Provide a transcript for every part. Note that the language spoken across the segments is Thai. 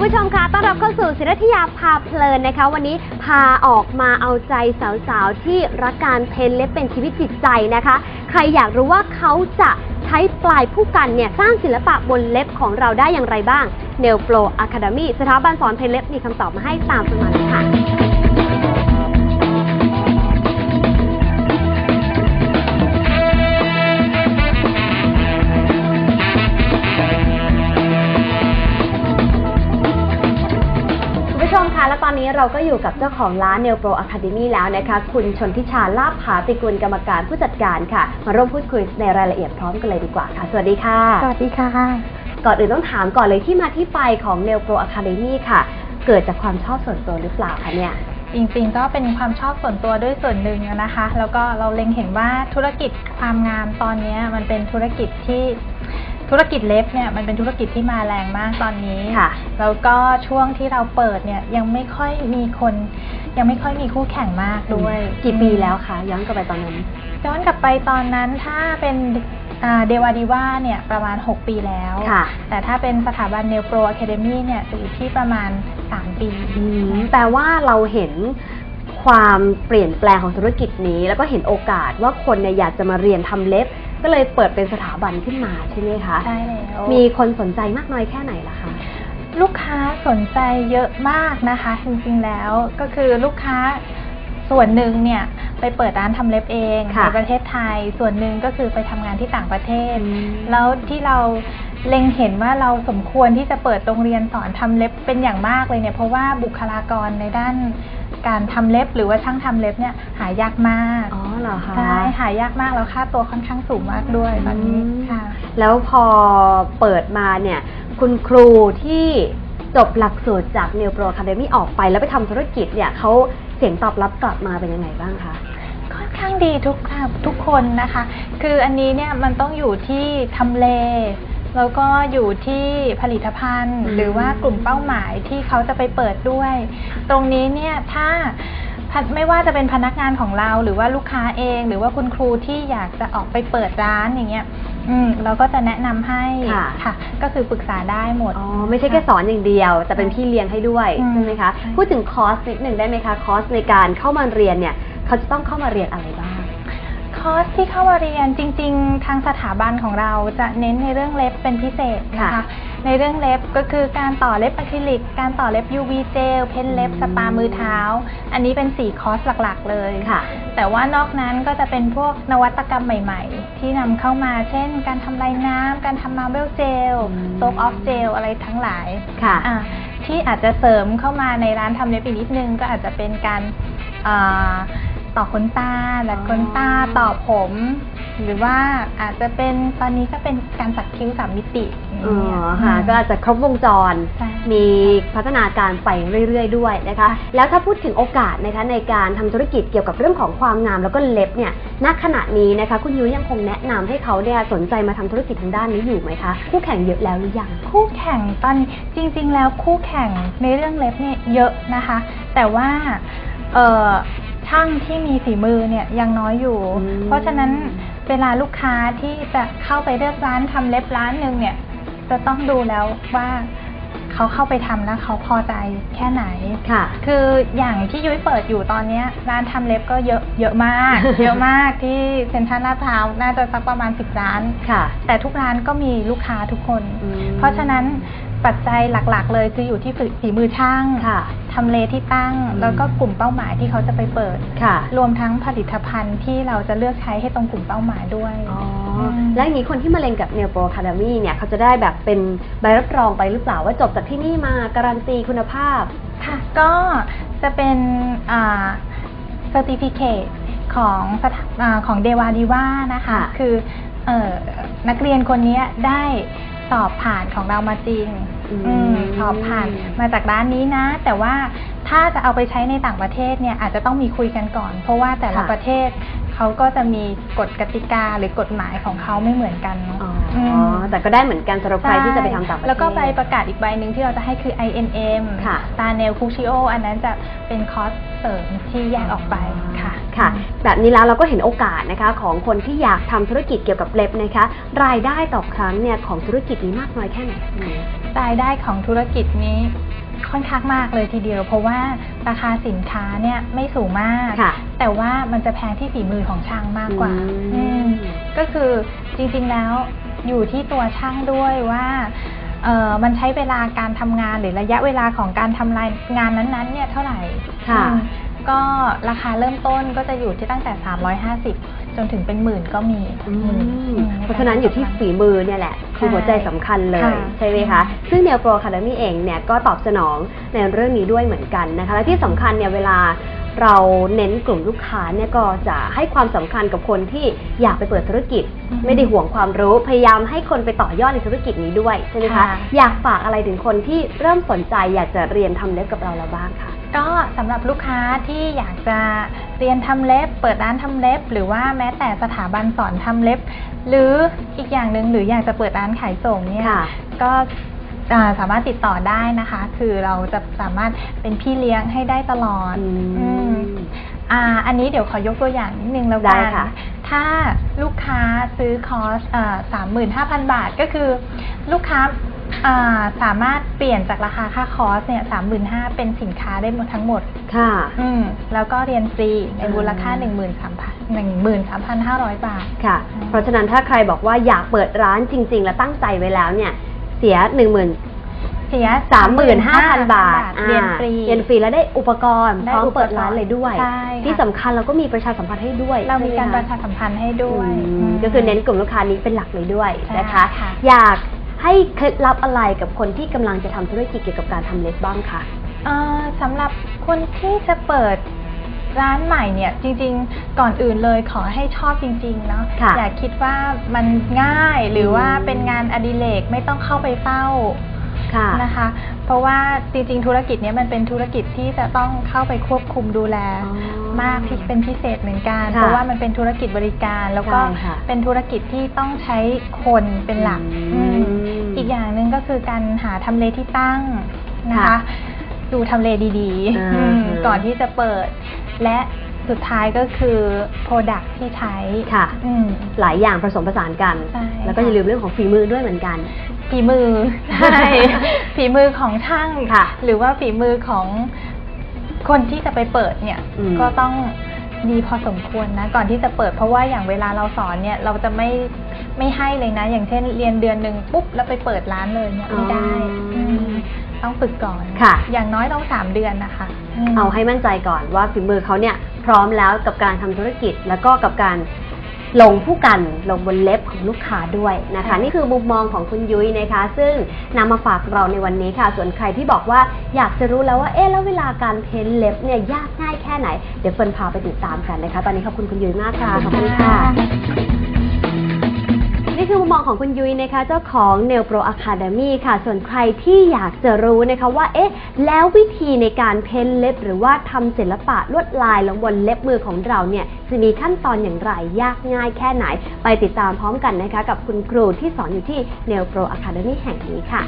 คุณผู้ชมคะต้อนรับเข้าสู่ศิลธยาพาเพลินนะคะ วันนี้พาออกมาเอาใจสาวๆ ที่รักการเพ้นเล็บเป็นชีวิตจิตใจนะคะ ใครอยากรู้ว่าเขาจะใช้ปลายผู้กันเนี่ยสร้างศิลปะบนเล็บของเราได้อย่างไรบ้าง n e l Pro Academy สถาบันสอนเพ้นเล็บมีคำตอบมาให้ตามสมาเลยค่ะ และตอนนี้เราก็อยู่กับเจ้าของร้าน n e l Pro Academy แล้วนะคะ คุณชนทิชาลาภผาติกุลกรรมการผู้จัดการค่ะ มาร่วมพูดคุยในรายละเอียดพร้อมกันเลยดีกว่าค่ะ สวัสดีค่ะ สวัสดีค่ะ ก่อนอื่นต้องถามก่อนเลยที่มาที่ไปของ n e l Pro Academy ค่ะ เกิดจากความชอบส่วนตัวหรือเปล่าคะเนี่ยจริงๆ ก็เป็นความชอบส่วนตัวด้วยส่วนหนึ่งอะนะคะ แล้วก็เราเล็งเห็นว่าธุรกิจความงามตอนเนี้ยมันเป็นธุรกิจที่ ธุรกิจเล็บเนี่ยมันเป็นธุรกิจที่มาแรงมากตอนนี้ค่ะ แล้วก็ช่วงที่เราเปิดเนี่ยยังไม่ค่อยมีคน ยังไม่ค่อยมีคู่แข่งมากด้วยกี่ปีแล้วคะย้อนกลับไปตอนนั้นย้อนกลับไปตอนนั้นถ้าเป็นเดวาดีว่าเนี่ยประมาณ 6 ปีแล้วค่ะแต่ถ้าเป็นสถาบันเนลโปรอะคาเดมี่เนี่ยอยู่ที่ประมาณ 3 ปีอืมแปลว่าเราเห็นความเปลี่ยนแปลงของธุรกิจนี้ แล้วก็เห็นโอกาสว่าคนเนี่ยอยากจะมาเรียนทำเล็บ ก็เลยเปิดเป็นสถาบันขึ้นมาใช่ไหมคะใช่แล้วมีคนสนใจมากน้อยแค่ไหนล่ะคะลูกค้าสนใจเยอะมากนะคะ จริงๆแล้วก็คือลูกค้าส่วนหนึ่งเนี่ยไปเปิดร้านทำเล็บเองค่ะในประเทศไทย ส่วนหนึ่งก็คือไปทำงานที่ต่างประเทศอืมแล้วที่เราเล็งเห็นว่าเราสมควรที่จะเปิดโรงเรียนสอนทำเล็บเป็นอย่างมากเลยเนี่ยเพราะว่าบุคลากรในด้าน การทำเล็บหรือว่าช่างทำเล็บเนี่ยหายากมากอ๋อเหรอคะใช่หายากมากแล้วค่าตัวค่อนข้างสูงมากด้วยตอนนี้อืมค่ะ แล้วพอเปิดมาเนี่ย คุณครูที่จบหลักสูตรจาก n e w Pro Academy ออกไปแล้วไปทำธุรกิจเนี่ยเขาเสียงตอบรับกลับมาเป็นยังไงบ้างคะค่อนข้างดีทุกค่ะทุกคนนะคะ คืออันนี้เนี่ยมันต้องอยู่ที่ทำเล แล้วก็อยู่ที่ผลิตภัณฑ์อืมหรือว่ากลุ่มเป้าหมายที่เขาจะไปเปิดด้วย ตรงนี้เนี่ยถ้าพะไม่ว่าจะเป็นพนักงานของเราหรือว่าลูกค้าเอง หรือว่าคุณครูที่อยากจะออกไปเปิดร้านอย่างเงี้ยอืมเราก็จะแนะนำให้ค่ะค่ะ ก็คือปรึกษาได้หมดอ๋อไม่ใช่แค่สอนอย่างเดียว แต่เป็นพี่เลี้ยงให้ด้วยอืมใช่ไหมคะใช่พูดถึงคอร์สนิดหนึ่งได้ไหมคะคอร์สในการเข้ามาเรียนเนี่ย เขาจะต้องเข้ามาเรียนอะไรบ้าง คอร์สที่เข้ามาเรียนจริง ๆ ทางสถาบันของเราจะเน้นในเรื่องเล็บเป็นพิเศษนะคะ ค่ะในเรื่องเล็บก็คือการต่อเล็บอะคริลิก การต่อเล็บ UV เจล เพ้นเล็บอืมสปามือเท้า อันนี้เป็น 4 คอร์สหลักๆ เลย ค่ะ แต่ว่านอกนั้นก็จะเป็นพวกนวัตกรรมใหม่ ๆ ที่นำเข้ามา เช่น การทำลายน้ำ การทำมาเบลเจล อืม โซฟออฟเจล อะไรทั้งหลายค่ะ อะที่อาจจะเสริมเข้ามาในร้านทำเล็บอีกนิดนึง ก็อาจจะเป็นการอ่า ต่อขนตาดัดขนตาอ๋อต่อผม หรือว่าอาจจะเป็นตอนนี้ก็เป็นการสักคิ้วสามมิติอ๋ออย่างเงี้ยค่ะอืมก็อาจจะครบวงจรใช่มีพัฒนาการไปเรื่อย ๆ ด้วยนะคะ แล้วถ้าพูดถึงโอกาสนะคะในการทำธุรกิจเกี่ยวกับเรื่องของความงามแล้วก็เล็บเนี่ยณขณะนี้นะคะ คุณยุ้ยยังคงแนะนำให้เขาเนี่ยสนใจมาทำธุรกิจทางด้านนี้อยู่ไหมคะคู่แข่งเยอะแล้วหรือยังคู่แข่งตอนนี้จริง ๆ แล้วคู่แข่งในเรื่องเล็บเนี่ยเยอะนะคะ แต่ว่าเอ่อ ช่างที่มีฝีมือเนี่ยยังน้อยอยู่ อืม เพราะฉะนั้นเวลาลูกค้าที่จะเข้าไปเลือกร้านทำเล็บร้านหนึ่งเนี่ย จะต้องดูแล้วว่าเขาเข้าไปทำแล้วเขาพอใจแค่ไหน ค่ะ คืออย่างที่ยุ้ยเปิดอยู่ตอนเนี้ยร้านทำเล็บก็เยอะเยอะมาก เยอะมากที่เซ็นทรัลลาดพร้าวน่าจะสักประมาณ 10 ร้าน ค่ะ แต่ทุกร้านก็มีลูกค้าทุกคน อืมเพราะฉะนั้น ปัจจัยหลักๆ เลยคืออยู่ที่ฝีฝีมือช่างค่ะทำเลที่ตั้งอืมแล้วก็กลุ่มเป้าหมายที่เขาจะไปเปิดค่ะ รวมทั้งผลิตภัณฑ์ที่เราจะเลือกใช้ให้ตรงกลุ่มเป้าหมายด้วยอ๋อมแล้วอย่างนี้คนที่มาเรียนกับ n e l Pro Academy เนี่ยเขาจะได้แบบเป็นใบรับรองไปหรือเปล่าว่าจบจากที่นี่มาการันตีคุณภาพค่ะ ก็จะเป็นอ่า certificate ของสถาอาของเดวาดีว่านะคะค่ะคือเออนักเรียนคนนี้ได้ สอบผ่านของเรามาจริงอืมอืมสอบผ่านมาจากร้านนี้นะ แต่ว่าถ้าจะเอาไปใช้ในต่างประเทศเนี่ยอาจจะต้องมีคุยกันก่อน เพราะว่าแต่ละค่ะประเทศเขาก็จะมีกฎกติกาหรือกฎหมายของเขาไม่เหมือนกันอ๋อ อือมแต่ก็ได้เหมือนกันสำหรับใครที่จะไปทำต่างประเทศ แล้วก็ใบประกาศอีกใบหนึ่งที่เราจะให้คือ INM ค่ะ ตาเนลคูชิโอ อันนั้นจะเป็นคอร์สเสริมที่แยกออกไปค่ะ ค่ะ แบบนี้แล้วเราก็เห็นโอกาสนะคะ ของคนที่อยากทำธุรกิจเกี่ยวกับเล็บนะคะ รายได้ต่อครั้งเนี่ยของธุรกิจนี้มากน้อยแค่ไหนคะคุณนุ้ยรายได้ของธุรกิจนี้ค่อนข้างมากเลยทีเดียว เพราะว่าราคาสินค้าเนี่ยไม่สูงมาก ค่ะแต่ว่ามันจะแพงที่ฝีมือของช่างมากกว่าอืม อืมก็คือจริงๆแล้ว อยู่ที่ตัวช่างด้วยว่าเออมันใช้เวลาการทำงานหรือระยะเวลาของการทำรายงานนั้นๆเนี่ยเท่าไหร่ค่ะอืมก็ราคาเริ่มต้นก็จะอยู่ที่ตั้งแต่ 350 จนถึงเป็นหมื่นก็มีอืหมื่นมอืมเพราะฉะนั้นอยู่ที่ฝีมือเนี่ยแหละ คือหัวใจสำคัญเลยค่ะใช่ไหมคะ ซึ่ง Neo Pro Academy เองเนี่ยก็ตอบสนองในเรื่องนี้ด้วยเหมือนกันนะคะ และที่สำคัญเนี่ยเวลา เราเน้นกลุ่มลูกค้าเนี่ยก็จะให้ความสำคัญกับคนที่อยากไปเปิดธุรกิจอืมไม่ได้ห่วงความรู้พยายามให้คนไปต่อยอดในธุรกิจนี้ด้วยใช่ไหมคะค่ะอยากฝากอะไรถึงคนที่เริ่มสนใจ อยากจะเรียนทำเล็บกับเราแล้วบ้างคะก็สำหรับลูกค้าที่อยากจะเรียนทำเล็บ เปิดร้านทำเล็บ หรือว่าแม้แต่สถาบันสอนทำเล็บ หรืออีกอย่างหนึ่งหรืออยากจะเปิดร้านขายส่งเนี่ยค่ะก็อ่า สามารถติดต่อได้นะคะ คือเราจะสามารถเป็นพี่เลี้ยงให้ได้ตลอดอืม อืมอ่าอันนี้เดี๋ยวขอยกตัวอย่างนิดนึงแล้วได้กันค่ะ ถ้าลูกค้าซื้อคอร์สสามหมื่นห้าพันบาทก็คือ ลูกค้าอ่าสามารถเปลี่ยนจากราคาค่าคอร์สเนี่ยสามหมื่นห้าเป็นสินค้าได้หมดทั้งหมด ค่ะ อืมแล้วก็เรียนฟรีในอ่ามูลค่า1 3 0 0 0 13,500บาท ค่ะอืมเพราะฉะนั้นถ้าใครบอกว่าอยากเปิดร้านจริง ๆ และตั้งใจไว้แล้วเนี่ย เสียหนึ่งหมื่นเสียสามหมื่นห้าพันบาทเรียนอ่าฟรีเรียนฟรีแล้วได้อุปกรณ์พได้ร้อมอุปกรณ์เปิดร้านเลยด้วยใช่ค่ะที่สำคัญเราก็มีประชาสัมพันธ์ให้ด้วย เรามีการปใช่ระไหมชาสัมพันธ์ให้ด้วยอืมอืมก็คือเน้นกลุ่มลูกค้านี้เป็นหลักเลยด้วยใช่นะคะค่ะอยากให้เคล็ดลับอะไรกับคนที่กำลังจะทำธุรกิจเกี่ยวกับการทำเล็บบ้างคะเอ่อสำหรับคนที่จะเปิด ร้านใหม่เนี่ยจริงๆก่อนอื่นเลยขอให้ชอบจริงๆเนาะค่ะอย่าคิดว่ามันง่ายหรือว่าอืมเป็นงานอดิเรกไม่ต้องเข้าไปเฝ้าค่ะนะคะ เพราะว่าจริงๆธุรกิจเนี้ยมันเป็นธุรกิจที่จะต้องเข้าไปควบคุมดูแล อ๋อมากที่เป็นพิเศษเหมือนกัน ค่ะเพราะว่ามันเป็นธุรกิจบริการ แล้วก็ใช่ค่ะเป็นธุรกิจที่ต้องใช้คนเป็นหลักอืม อืมอีกอย่างหนึ่งก็คือการหาทำเลที่ตั้งนะคะ ค่ะ ดูทำเลดีอ่าๆอืมก่อนที่จะเปิด และสุดท้ายก็คือ Product ที่ใช้ค่ะอืมหลายอย่างผสมผสานกันใช่แล้วก็ค่ะอย่าลืมเรื่องของฝีมือด้วยเหมือนกัน ฝีมือใช่ฝีมือของช่างค่ะ หรือว่าฝีมือของคนที่จะไปเปิดเนี่ยอืมก็ต้องดีพอสมควรนะ ก่อนที่จะเปิดเพราะว่าอย่างเวลาเราสอนเนี่ย เราจะไม่ไม่ให้เลยนะ อย่างเช่นเรียนเดือนหนึ่งปุ๊บแล้วไปเปิดร้านเลยเนี่ยไม่ได้อ๋ออืม ต้องฝึกก่อนค่ะ อย่างน้อยต้องสามเดือนนะคะมเอาให้มั่นใจก่อนว่าฝีมือเขาเนี่ยพร้อมแล้วกับการทำธุรกิจแล้วก็กับการลงผู้กันลงบนเล็บของลูกค้าด้วยนะคะค่ะนี่คือมุมมองของคุณยุ้ยนะคะ ซึ่งนำมาฝากเราในวันนี้ค่ะ ส่วนใครที่บอกว่าอยากจะรู้แล้วว่าเอ๊ะแล้วเวลาการเพ้นเล็บเนี่ยยากง่ายแค่ไหน เดี๋ยวเฟิร์นพาไปติดตามกันนะคะ ตอนนี้ขอบคุณคุณยุ้ยมากค่ะขอบคุณค่ะ นี่คือมุมมองของคุณยุ้ยนะคะ เจ้าของ n e l Pro Academy ค่ะ ส่วนใครที่อยากจะรู้นะคะว่า เอ๊ะ แล้ววิธีในการเพ้นเล็บ หรือว่าทำศิลปะลวดลายลงบนเล็บมือของเราเนี่ย จะมีขั้นตอนอย่างไร ยากง่ายแค่ไหน ไปติดตามพร้อมกันนะคะ กับคุณครูที่สอนอยู่ที่ n e l Pro Academy แห่งนี้ค่ะ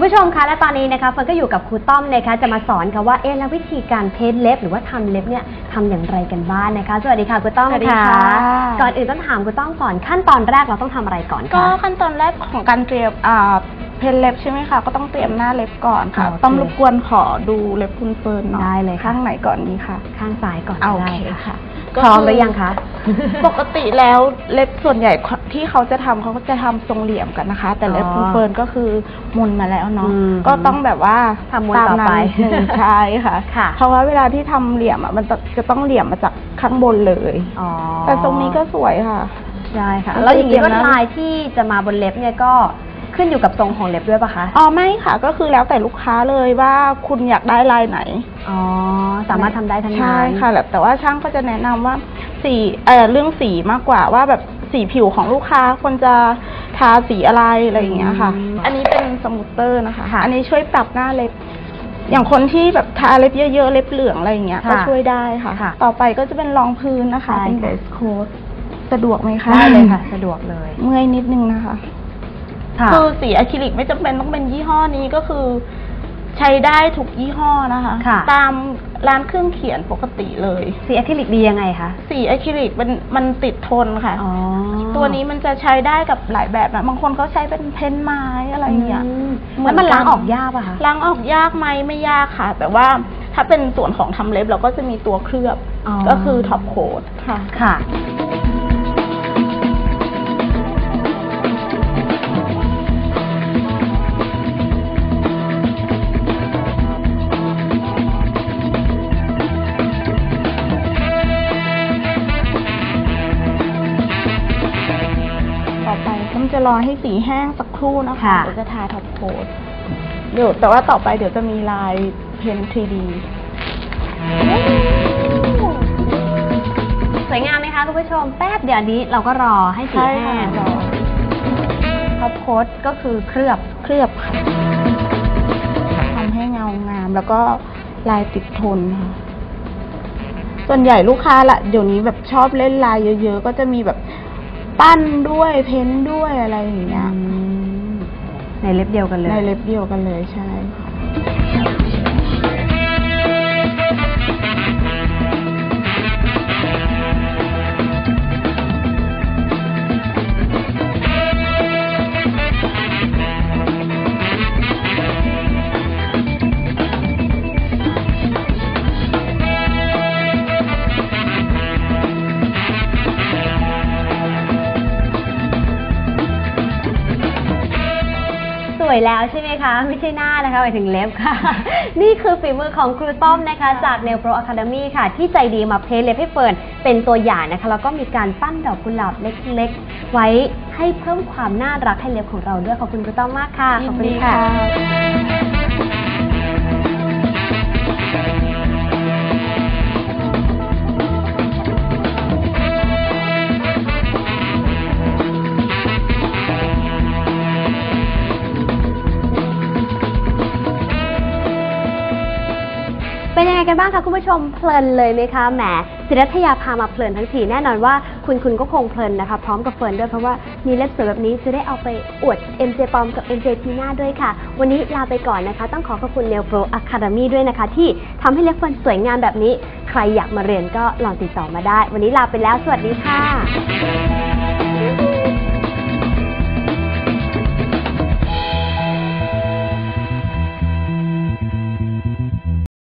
คุณผู้ชมคะและตอนนี้นะคะเฟิร์นก็อยู่กับครูต้อมนะคะจะมาสอนค่ะว่าเอ๊ะแล้ววิธีการเพ้นเล็บ หรือว่าทำเล็บเนี่ยทำอย่างไรกันบ้างนะคะ สวัสดีค่ะครูต้อมสวัสดีค่ะค่ะ ก่อนอื่นต้องถามครูต้อมก่อนขั้นตอนแรกเราต้องทำอะไรก่อนก็คะ ขั้นตอนแรกของการเตรียมอ่า เพนเล็บใช่ไหมคะ ก็ต้องเตรียมหน้าเล็บก่อนค่ะ โอเค ต้องรบกวนขอดูเล็บคุณเฟิร์นเนาะได้เลยค่ะข้างไหนก่อนดีค่ะข้างซ้ายก่อนโอได้เคค่ะค่ะพร้อมหรือยังคะ ปกติแล้วเล็บส่วนใหญ่ที่เขาจะทำเขาก็จะทำทรงเหลี่ยมกันนะคะ แต่เล็บอ๋อคุณเฟิร์นก็คือมุนมาแล้วเนาะอืมก็ต้องแบบว่าทำมุนตามต่อนั้ไปนหนึ่งใช่ค่ะ ค่ะ เพราะว่าเวลาที่ทำเหลี่ยมอะมันจะจะต้องเหลี่ยมมาจากข้างบนเลย อ๋อแต่ทรงนี้ก็สวยค่ะ ได้ค่ะมันแล้วอย่างนี้เตลรีวยมดนะลายที่จะมาบนเล็บเนี่ยก็ ขึ้นอยู่กับทรงของเล็บด้วยปะคะ อ๋อไม่ค่ะก็คือแล้วแต่ลูกค้าเลยว่าคุณอยากได้ลายไหน อ๋อ สามารถทำได้ทั้งนั้นใช่ค่ะแต่ว่าช่างก็จะแนะนำว่าสีเอ่อเรื่องสีมากกว่าว่าแบบสีผิวของลูกค้าควรจะทาสีอะไรอะไรอย่างเงี้ยค่ะ อืมอันนี้เป็นสมูทเตอร์นะคะค่ะอันนี้ช่วยปรับหน้าเล็บ อย่างคนที่แบบทาเล็บเยอะๆเล็บเหลืองอะไรอย่างเงี้ยค่ะก็ช่วยได้ค่ะ ค่ะ ต่อไปก็จะเป็นรองพื้นนะคะได้เป็นค่ะเบสโค้ดสะดวกไหมคะได้เลยค่ะ สะดวกเลย เมื่อยนิดนึงนะคะ ค่ะคือสีอะคริลิกไม่จำเป็นต้องเป็นยี่ห้อนี้ก็คือ ใช้ได้ทุกยี่ห้อนะคะ ค่ะ ตามร้านเครื่องเขียนปกติเลย สีอะคริลิกดียังไงคะ สีอะคริลิกมันมันติดทนค่ะ อ๋อตัวนี้มันจะใช้ได้กับหลายแบบนะบางคนเขาใช้เป็นเพ้นท์ไม้อะไรอย่างเงี้ย มเหมือนแล้วมันล้างกันออกยากป่ะคะ ล้างออกยากไหมไม่ยากค่ะ แต่ว่าถ้าเป็นส่วนของทำเล็บเราก็จะมีตัวเคลือบ อ๋อ ก็คือท็อปโคดค่ะ ค่ะ รอให้สีแห้งสักครู่นะคะค่ะ เดี๋ยวจะทาท็อปโคดเดี๋ยวแต่ว่าต่อไปเดี๋ยวจะมีลายเพน 3D สวยงามไหมคะคุณผู้ชม แป๊บเดี๋ยวอันนี้เราก็รอให้สีใช่แห้ค่ะงรอท็อปโค้ดก็คือเคลือบ เคลือบค่ะทำให้เงางาม แล้วก็ลายติดทนค่ะ ส่วนใหญ่ลูกค้าละเดี๋ยวนี้แบบชอบเล่นลายเยอะ ๆ ก็จะมีแบบ ปั้นด้วยเพ้นท์ด้วยอะไรอย่างเงี้ย ในเล็บเดียวกันเลย ในเล็บเดียวกันเลยใช่ค่ะ แล้วใช่ไหมคะ ไม่ใช่หน้านะคะหมายถึงเล็บค่ะ นี่คือฝีมือของครูต้อมนะคะ จาก Nail Pro Academy ค่ะ ที่ใจดีมาเพลย์เล็บให้เฟิร์นเป็นตัวอย่างนะคะ แล้วก็มีการปั้นดอกกุหลาบเล็กๆ ไว้ให้เพิ่มความน่ารักให้เล็บของเราด้วยขอบคุณครูต้อมมากค่ะขอบคุณค่ะ กันบ้างคะคุณผู้ชมเพลินเลยไหมคะแหมศิรัทยาพามาเพลินทั้งทีแน่นอนว่าคุณคุณก็คงเพลินนะคะ พร้อมกับเฟิร์นด้วยเพราะว่ามีเล็บสวยแบบนี้จะได้เอาไปอวด MJ ปอมกับ MJ ทีน่าด้วยค่ะ วันนี้ลาไปก่อนนะคะ ต้องขอขอบคุณ Nail Pro Academy ด้วยนะคะ ที่ทำให้เล็บเฟิร์นสวยงามแบบนี้ ใครอยากมาเรียนก็ลองติดต่อมาได้ วันนี้ลาไปแล้ว สวัสดีค่ะ